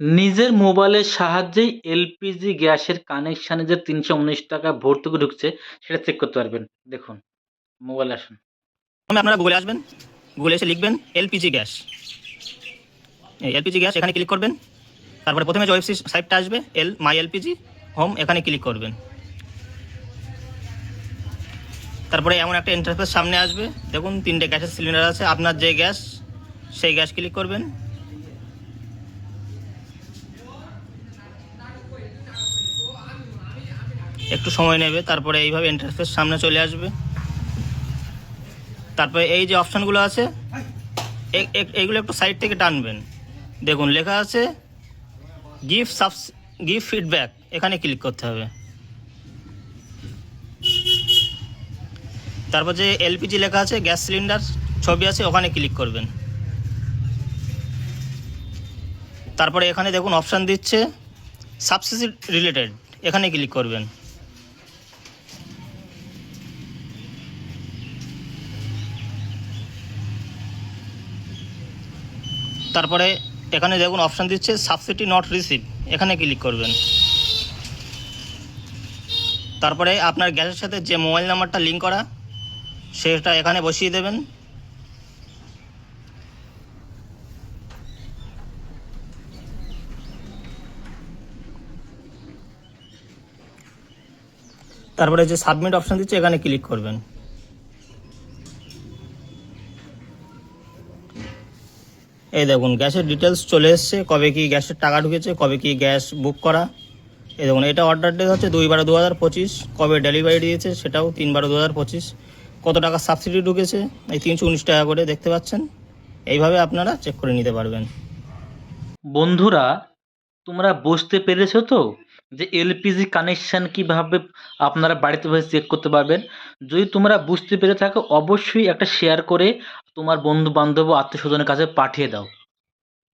নিজের মোবাইলের সাহায্যেই এলপিজি গ্যাসের কানেকশানে যে তিনশো উনিশ টাকা ভর্তুকি ঢুকছে, সেটা চেক করতে পারবেন। দেখুন, মোবাইল আসুন। আপনারা গুগলে আসবেন গুগলে এসে লিখবেন এলপিজি গ্যাস। এলপিজি গ্যাস এখানে ক্লিক করবেন, তারপরে প্রথমে যে ওয়েবসাইট সাইটটা আসবে, এল, মাই এলপিজি, হোম, এখানে ক্লিক করবেন। তারপরে এমন একটা ইন্টারফেস সামনে আসবে, দেখুন তিনটে গ্যাসের সিলিন্ডার আছে, আপনার যে গ্যাস, সেই গ্যাস ক্লিক করবেন। একটু সময় নেবে, তারপরে এইভাবে ইন্টারফেস সামনে চলে আসবে। তারপরে এই যে অপশানগুলো আছে এইগুলো একটু সাইড থেকে টানবেন। দেখুন, লেখা আছে গিফট সাবস গিফট ফিডব্যাক এখানে ক্লিক করতে হবে। তারপর যে এলপিজি লেখা আছে গ্যাস সিলিন্ডার ছবি আছে, ওখানে ক্লিক করবেন। তারপরে এখানে দেখুন অপশান দিচ্ছে সাবসিডি রিলেটেড এখানে ক্লিক করবেন। তারপরে এখানে দেখুন অপশান দিচ্ছে সাবসিডি নট রিসিভ এখানে ক্লিক করবেন। তারপরে আপনার গ্যাসের সাথে যে মোবাইল নাম্বারটা লিঙ্ক করা, সেটা এখানে বসিয়ে দেবেন। তারপরে যে সাবমিট অপশান দিচ্ছে, এখানে ক্লিক করবেন। এই দেখুন, গ্যাসের ডিটেলস চলে এসছে, কবে কি গ্যাসের টাকা ঢুকেছে, কবে কি গ্যাস বুক করা। এই দেখুন, এটা অর্ডার ডেট হচ্ছে দুই বারো দু হাজার পঁচিশ, কবে ডেলিভারি দিয়েছে সেটাও তিন বারো দু হাজার পঁচিশ। কত টাকা সাবসিডি ঢুকেছে, এই তিনশো উনিশ টাকা করে দেখতে পাচ্ছেন। এইভাবে আপনারা চেক করে নিতে পারবেন। বন্ধুরা, তোমরা বুঝতে পেরেছ তো যে এলপিজি কানেকশান কীভাবে আপনারা বাড়িতে বসে চেক করতে পারবেন? যদি তোমরা বুঝতে পেরে থাকো, অবশ্যই একটা শেয়ার করে তোমার বন্ধু বান্ধব ও আত্মীয় স্বজনের কাছে পাঠিয়ে দাও।